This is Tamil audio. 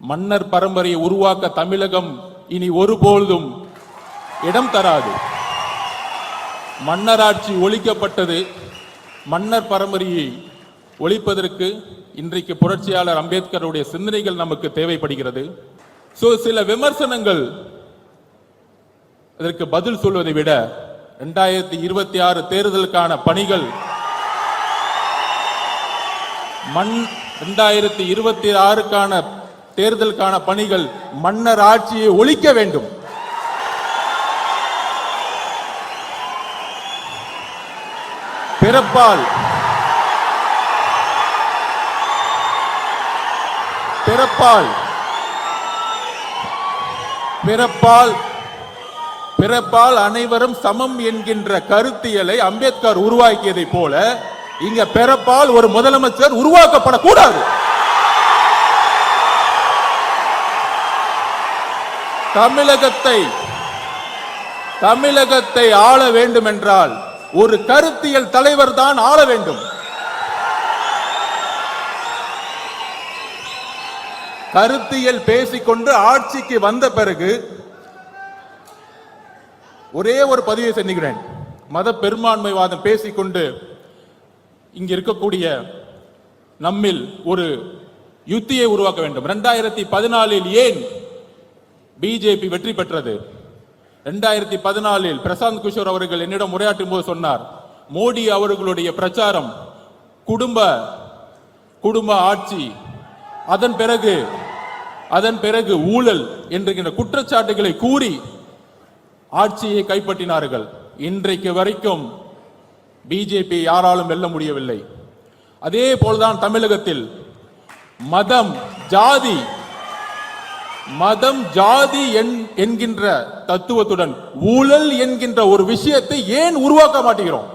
மன்னர் பரம்பரையை உருவாக்க தமிழகம் இனி ஒருபொழுதும் இடம் தராது. மன்னராட்சி ஒழிக்கப்பட்டது மன்னர் பரம்பரையை ஒழிப்பதற்கு இன்றைக்கு புரட்சியாளர் அம்பேத்கருடைய சிந்தனைகள் நமக்கு தேவைப்படுகிறது. ஸோ சில விமர்சனங்கள் இதற்கு பதில் சொல்வதை விட இரண்டாயிரத்தி இருபத்தி ஆறு தேர்தலுக்கான பணிகள் மண் இரண்டாயிரத்தி இருபத்தி ஆறுக்கான தேர்தலுக்கான பணிகள் மன்னர் ஆட்சியை ஒழிக்க வேண்டும். பிறப்பால் பிறப்பால் பிறப்பால் பிறப்பால் அனைவரும் சமம் என்கின்ற கருத்தியலை அம்பேத்கர் உருவாக்கியதை போல இங்க பிறப்பால் ஒரு முதலமைச்சர் உருவாக்கப்படக்கூடாது. தமிழகத்தை தமிழகத்தை ஆள வேண்டும் என்றால் ஒரு கருத்தியல் தலைவர் தான் ஆள வேண்டும். கருத்தியல் பேசிக்கொண்டு ஆட்சிக்கு வந்த பிறகு ஒரே ஒரு பதிவை செஞ்சுக்கிறேன். மத பெரும்பான்மைவாதம் பேசிக்கொண்டு இங்க இருக்கக்கூடிய நம்மில் ஒரு யுத்தியை உருவாக்க வேண்டும். இரண்டாயிரத்தி பதினாலில் ஏன் பிஜேபி வெற்றி பெற்றது. ரெண்டாயிரத்தி பதினாலில் பிரசாந்த் கிஷோர் அவர்கள் என்னிடம் உரையாற்றும் போது சொன்னார் மோடி அவர்களுடைய பிரச்சாரம் குடும்ப குடும்ப ஆட்சி அதன் பிறகு அதன் பிறகு ஊழல் என்கின்ற குற்றச்சாட்டுகளை கூறி ஆட்சியை கைப்பற்றினார்கள். இன்றைக்கு வரைக்கும் பிஜேபி யாராலும் வெல்ல முடியவில்லை. அதே போல்தான் தமிழகத்தில் மதம் ஜாதி மதம் ஜாதி என்- என்கின்ற தத்துவத்துடன் ஊழல் என்கின்ற ஒரு விஷயத்தை ஏன் உருவாக்க மாட்டேங்கிறோம்?